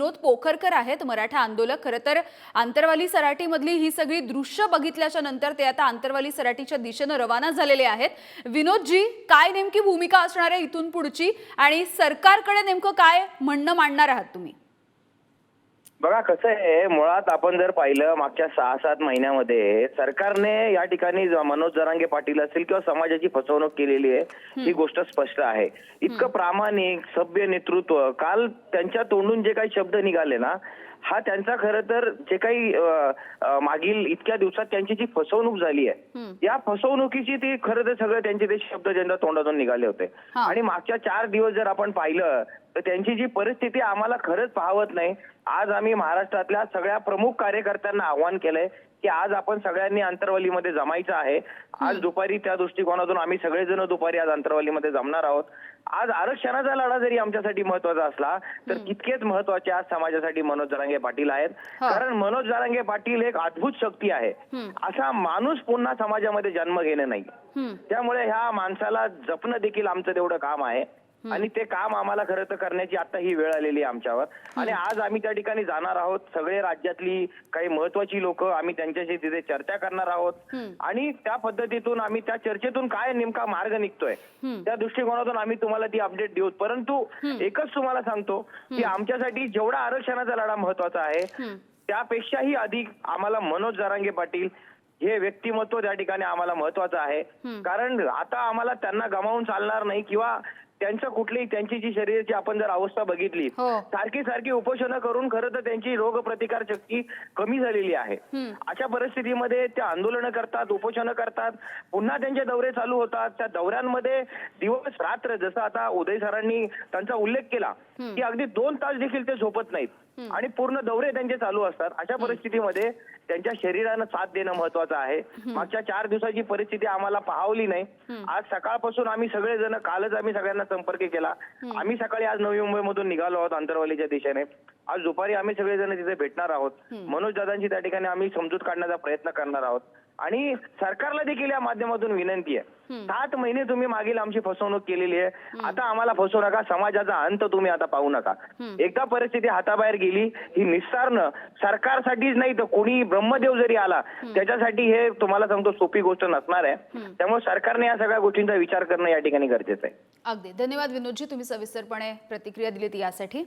विनोद पोखरकर आहेत मराठा आंदोलक. खरं तर आंतरवाली सराटीमधली ही सगळी दृश्य बघितल्याच्या नंतर ते आता आंतरवाली सराटीच्या दिशेनं रवाना झालेले आहेत. विनोदजी काय नेमकी भूमिका असणार आहे इथून पुढची? आणि सरकारकडे नेमकं काय म्हणणं मांडणार आहात तुम्ही? बघा कसं आहे मुळात आपण जर पाहिलं मागच्या सहा सात महिन्यामध्ये सरकारने या ठिकाणी ज- मनोज जरांगे पाटील असतील किंवा समाजाची फसवणूक केलेली आहे ही गोष्ट स्पष्ट आहे. इतकं प्रामाणिक सभ्य नेतृत्व काल त्यांच्या तोंडून जे काही शब्द निघाले ना हा त्यांचा खरं तर जे काही मागील इतक्या दिवसात त्यांची जी फसवणूक झाली आहे या फसवणुकीची ती खरं तर सगळं त्यांचे ते शब्द त्यांच्या तोंडातून निघाले होते. आणि मागच्या चार दिवस जर आपण पाहिलं तर त्यांची जी परिस्थिती आम्हाला खरंच पाहवत नाही. आज आम्ही महाराष्ट्रातल्या सगळ्या प्रमुख कार्यकर्त्यांना आव्हान केलंय की आज आपण सगळ्यांनी अंतरवालीमध्ये जमायचं आहे. आज दुपारी त्या दृष्टिकोनातून आम्ही सगळेजण दुपारी आज अंतरवालीमध्ये जमणार आहोत. आज आरक्षणाचा लढा जरी आमच्यासाठी महत्त्वाचा असला तर तितकेच महत्त्वाचे आज समाजासाठी मनोज जरांगे पाटील आहेत. कारण मनोज जरांगे पाटील एक अद्भुत शक्ती आहे. असा माणूस पुन्हा समाजामध्ये जन्म घेणे नाही. त्यामुळे ह्या माणसाला जपणं देखील आमचं तेवढं काम आहे. आणि ते काम आम्हाला खरं तर करण्याची आता ही वेळ आलेली आहे आमच्यावर. आणि आज आम्ही त्या ठिकाणी जाणार आहोत. सगळे राज्यातली काही महत्वाची लोक आम्ही त्यांच्याशी तिथे चर्चा करणार आहोत. आणि त्या पद्धतीतून आम्ही त्या चर्चेतून काय नेमका मार्ग निघतोय त्या दृष्टिकोनातून आम्ही तुम्हाला ती अपडेट देऊ. परंतु एकच तुम्हाला सांगतो की आमच्यासाठी जेवढा आरक्षणाचा लढा महत्त्वाचा आहे त्यापेक्षाही अधिक आम्हाला मनोज जरांगे पाटील हे व्यक्तिमत्व त्या ठिकाणी आम्हाला महत्वाचं आहे. कारण आता आम्हाला त्यांना गमावून चालणार नाही किंवा त्यांचं कुठलीही त्यांची जी शरीराची आपण जर अवस्था बघितली हो. सारखी सारखी उपोषणं करून खरं तर त्यांची रोग प्रतिकार शक्ती कमी झालेली आहे. अशा परिस्थितीमध्ये त्या आंदोलनं करतात उपोषणं करतात पुन्हा त्यांचे दौरे चालू होतात. त्या दौऱ्यांमध्ये दिवस रात्र जसं आता उदय सरांनी त्यांचा उल्लेख केला की अगदी दोन तास देखील ते झोपत नाहीत. आणि पूर्ण दौरे त्यांचे चालू असतात. अशा परिस्थितीमध्ये त्यांच्या शरीरानं साथ देणं महत्वाचं आहे. मागच्या चार दिवसाची परिस्थिती आम्हाला पाहवली नाही. आज सकाळपासून आम्ही सगळेजण कालच आम्ही सगळ्यांना संपर्क केला. आम्ही सकाळी आज नवी मुंबई मधून निघालो आहोत अंतरवालीच्या दिशेने. आज दुपारी आम्ही सगळेजण तिथे भेटणार आहोत. मनोज दादांची त्या ठिकाणी आम्ही समजूत काढण्याचा प्रयत्न करणार आहोत. आणि सरकारला देखील या माध्यमातून विनंती आहे. सात महिने तुम्ही मागील आमची फसवणूक केलेली आहे. आता आम्हाला फसवू नका समाजाचा अंत तुम्ही आता पाहू नका. एकदा परिस्थिती हाताबाहेर गेली ही निस्तारणं सरकारसाठीच नाही तर कोणी ब्रह्मदेव जरी आला त्याच्यासाठी हे तुम्हाला सांगतो सोपी गोष्ट नसणार आहे. त्यामुळे सरकारने या सगळ्या गोष्टींचा विचार करणं या ठिकाणी गरजेचं आहे. अगदी. धन्यवाद विनोदजी तुम्ही सविस्तरपणे प्रतिक्रिया दिलीत यासाठी.